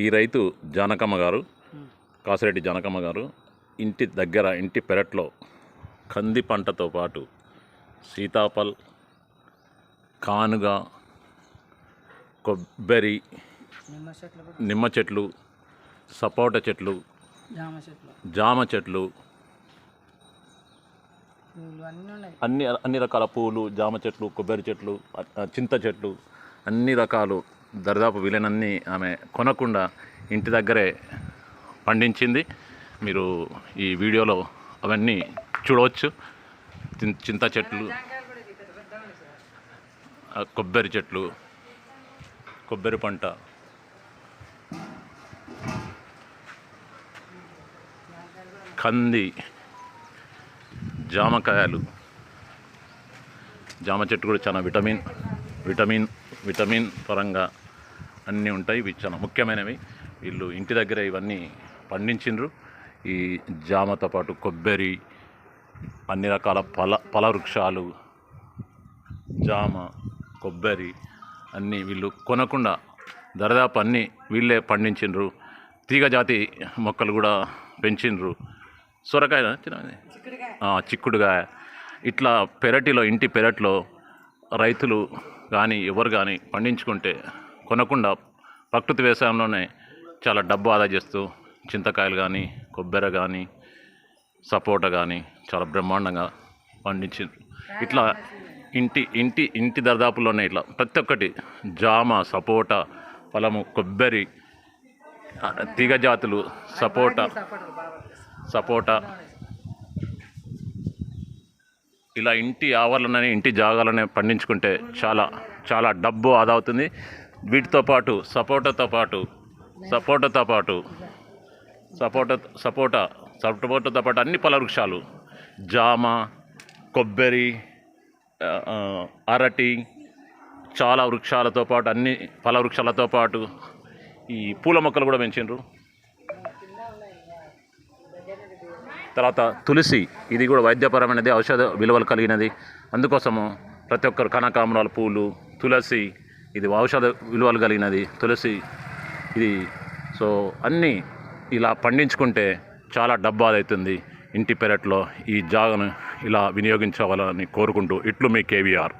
ఈ రైతు జానకమ్మ గారు కాసిరెడ్డి జానకమ్మ గారు ఇంటి దగ్గర ఇంటి పెరట్లో కంది పంటతో పాటు సీతాఫల్ కానుగ కొబ్బరి నిమ్మ చెట్లు చెట్లు సపోటా చెట్లు జామ చెట్లు అన్ని అన్ని రకాల పూలు జామ చెట్లు కొబ్బరి చెట్లు చింత చెట్లు అన్ని రకాలు దరిదాపు వీలైనన్ని ఆమె కొనకుండా ఇంటి దగ్గరే పండించింది. మీరు ఈ వీడియోలో అవన్నీ చూడవచ్చు. చింత చెట్లు కొబ్బరి చెట్లు కొబ్బరి పంట. కంది జామకాయలు. జామ చెట్టు కూడా చాలా విటమిన్ విటమిన్ విటమిన్ పరంగా అన్నీ ఉంటాయి ఇవి చాలా ముఖ్యమైనవి. వీళ్ళు ఇంటి దగ్గర ఇవన్నీ పండించిండ్రు. ఈ జామతో పాటు కొబ్బరి అన్ని రకాల ఫల ఫల వృక్షాలు జామ కొబ్బరి అన్నీ వీళ్ళు కొనకుండా దరిదాపు అన్నీ వీళ్ళే పండించిండ్రు. తీగ జాతి మొక్కలు కూడా పెంచిండ్రు. సొరకాయ చిక్కుడుగాయ ఇట్లా పెరటిలో ఇంటి పెరట్లో రైతులు కానీ ఎవరు కానీ పండించుకుంటే కొనకుండా ప్రకృతి వ్యవసాయంలోనే చాలా డబ్బు ఆదా చేస్తూ చింతకాయలు కానీ కొబ్బరి కానీ సపోటా కానీ చాలా బ్రహ్మాండంగా పండించారు ఇట్లా ఇంటి ఇంటి ఇంటి దరిదాపుల్లోనే ఇట్లా ప్రతి ఒక్కటి జామ సపోటా ఫలము కొబ్బరి తీగ జాతులు సపోటా సపోటా. ఇలా ఇంటి ఆవరణనే ఇంటి జాగాలనే పండించుకుంటే చాలా చాలా డబ్బు ఆదా అవుతుంది. వీటితో పాటు సపోటాతో పాటు సపోటాతో పాటు సపోటా సపోటా సపోటాతో పాటు అన్ని పల వృక్షాలు జామ కొబ్బరి అరటి చాలా వృక్షాలతో పాటు అన్ని ఫల వృక్షాలతో పాటు ఈ పూల మొక్కలు కూడా పెంచిండ్రు. తర్వాత తులసి ఇది కూడా వైద్యపరమైనది ఔషధ విలువలు కలిగినది. అందుకోసము ప్రతి ఒక్కరు కనకాంబరాలు పూలు తులసి ఇది ఔషధ విలువలు కలిగినది తులసి ఇది. సో అన్నీ ఇలా పండించుకుంటే చాలా డబ్బు అవుతుంది ఇంటి పెరట్లో ఈ జాగను ఇలా వినియోగించవాలని కోరుకుంటూ ఇట్లు మీ కేవీఆర్.